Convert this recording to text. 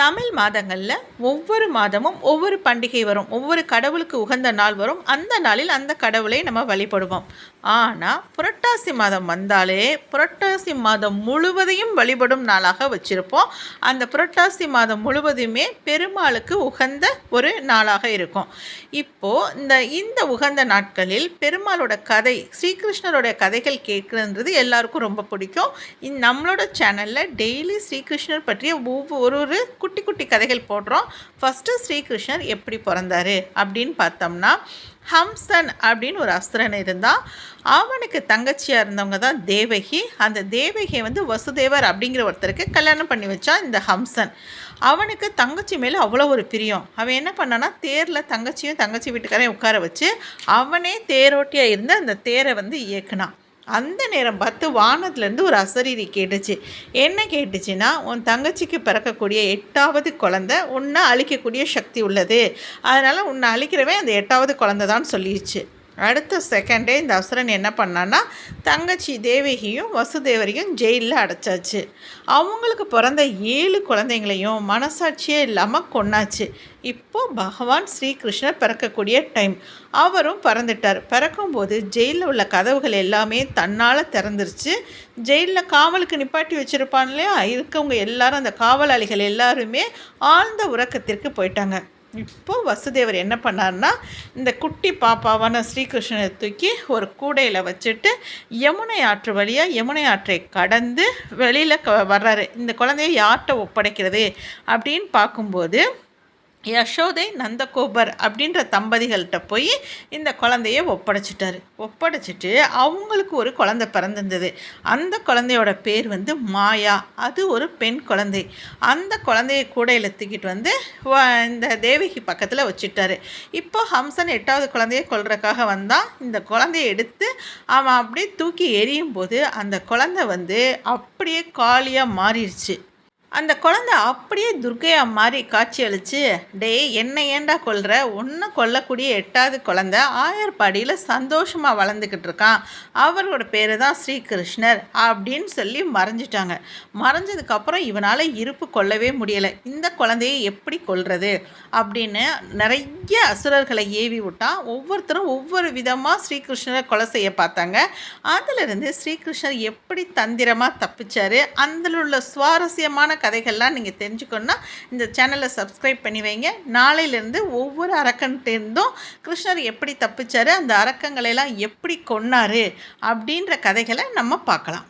தமிழ் மாதங்களில் ஒவ்வொரு மாதமும் ஒவ்வொரு பண்டிகை வரும். ஒவ்வொரு கடவுளுக்கு உகந்த நாள் வரும். அந்த நாளில் அந்த கடவுளை நம்ம வழிபடுவோம். ஆனால் புரட்டாசி மாதம் வந்தாலே புரட்டாசி மாதம் முழுவதையும் வழிபடும் நாளாக வச்சுருப்போம். அந்த புரட்டாசி மாதம் முழுவதுமே பெருமாளுக்கு உகந்த ஒரு நாளாக இருக்கும். இப்போது இந்த இந்த உகந்த நாட்களில் பெருமாளோட கதை ஸ்ரீகிருஷ்ணரோட கதைகள் கேட்குறது எல்லாருக்கும் ரொம்ப பிடிக்கும். நம்மளோட சேனலில் டெய்லி ஸ்ரீகிருஷ்ணர் பற்றிய ஒவ்வொரு ஒரு குட்டி குட்டி கதைகள் போடுறோம். ஃபஸ்ட்டு ஸ்ரீகிருஷ்ணர் எப்படி பிறந்தார் அப்படின்னு பார்த்தோம்னா ஹம்சன் அப்படின்னு ஒரு அசுரன் இருந்தான். அவனுக்கு தங்கச்சியாக இருந்தவங்க தான் தேவகி. அந்த தேவகியை வந்து வசுதேவர் அப்படிங்கிற ஒருத்தருக்கு கல்யாணம் பண்ணி வச்சான் இந்த ஹம்சன். அவனுக்கு தங்கச்சி மேலே அவ்வளோ ஒரு பிரியம். அவன் என்ன பண்ணான்னா தேரில் தங்கச்சியும் தங்கச்சி வீட்டுக்காரையும் உட்கார வச்சு அவனே தேரோட்டியாக இருந்து அந்த தேரை வந்து இயக்குனான். அந்த நேரம் பார்த்து வானத்துலேருந்து ஒரு அசரீரி கேட்டுச்சு. என்ன கேட்டுச்சுன்னா உன் தங்கச்சிக்கு பிறக்கக்கூடிய எட்டாவது குழந்த உன்னை அழிக்கக்கூடிய சக்தி உள்ளது. அதனால் உன்னை அழிக்கிறவன் அந்த எட்டாவது குழந்த தான் சொல்லிடுச்சு அடுத்த செகண்டே இந்த அசுரன் என்ன பண்ணான்னா தங்கச்சி தேவகியும் வசுதேவரையும் ஜெயிலில் அடைச்சாச்சு. அவங்களுக்கு பிறந்த ஏழு குழந்தைங்களையும் மனசாட்சியே இல்லாமல் கொன்னாச்சு. இப்போது பகவான் ஸ்ரீகிருஷ்ணர் பிறக்கக்கூடிய டைம் அவரும் பிறந்துட்டார். பிறக்கும்போது ஜெயிலில் உள்ள கதவுகள் எல்லாமே தன்னால் திறந்துருச்சு. ஜெயிலில் காவலுக்கு நிப்பாட்டி வச்சுருப்பான் இல்லையா? இருக்கவங்க எல்லாரும் அந்த காவலாளிகள் எல்லாருமே ஆழ்ந்த உறக்கத்திற்கு போயிட்டாங்க. இப்போ வசுதேவர் என்ன பண்ணார்னா இந்த குட்டி பாப்பாவான ஸ்ரீகிருஷ்ணனை தூக்கி ஒரு கூடையில் வச்சுட்டு யமுனை ஆற்று வழியாக யமுனை ஆற்றை கடந்து வெளியில் க வர்றாரு. இந்த குழந்தைய யார்கிட்ட ஒப்படைக்கிறது அப்படின்னு பார்க்கும்போது யசோதை நந்தகோபர் அப்படின்ற தம்பதிகள்கிட்ட போய் இந்த குழந்தைய ஒப்படைச்சிட்டாரு. ஒப்படைச்சிட்டு அவங்களுக்கு ஒரு குழந்தை பிறந்திருந்தது. அந்த குழந்தையோட பேர் வந்து மாயா. அது ஒரு பெண் குழந்தை. அந்த குழந்தைய கூடையில் தூக்கிட்டு வந்து இந்த தேவகி பக்கத்தில் வச்சுட்டாரு. இப்போ ஹம்சன் எட்டாவது குழந்தைய கொள்றதுக்காக வந்தால் இந்த குழந்தைய எடுத்து அவன் அப்படியே தூக்கி எரியும் போது அந்த குழந்தை வந்து அப்படியே காலியாக மாறிடுச்சு. அந்த குழந்த அப்படியே துர்கையா மாதிரி காட்சி அளிச்சு டே என்ன ஏண்டா கொல்ற? ஒன்று கொல்லக்கூடிய எட்டாவது குழந்த ஆயர்பாடியில் சந்தோஷமாக வளர்ந்துக்கிட்டு இருக்கான். அவரோட பேர் தான் ஸ்ரீகிருஷ்ணர் அப்படின்னு சொல்லி மறைஞ்சிட்டாங்க. மறைஞ்சதுக்கப்புறம் இவனால் இருப்பு கொல்லவே முடியலை. இந்த குழந்தையை எப்படி கொல்றது? அப்படின்னு நிறைய அசுரர்களை ஏவி விட்டான் ஒவ்வொருத்தரும் ஒவ்வொரு விதமாக ஸ்ரீகிருஷ்ணரை கொலை செய்ய பார்த்தாங்க. அதிலிருந்து ஸ்ரீகிருஷ்ணர் எப்படி தந்திரமாக தப்பிச்சார்? அதில் உள்ள சுவாரஸ்யமான கதைகள்லாம் நீங்கள் தெரிஞ்சுக்கணுன்னா இந்த சேனலை சப்ஸ்கிரைப் பண்ணி வைங்க. நாளையிலேருந்து ஒவ்வொரு அரக்கன்ட்டேருந்தும் கிருஷ்ணர் எப்படி தப்பிச்சார் அந்த அரக்கங்களெல்லாம் எப்படி கொன்னார் அப்படின்ற கதைகளை நம்ம பார்க்கலாம்.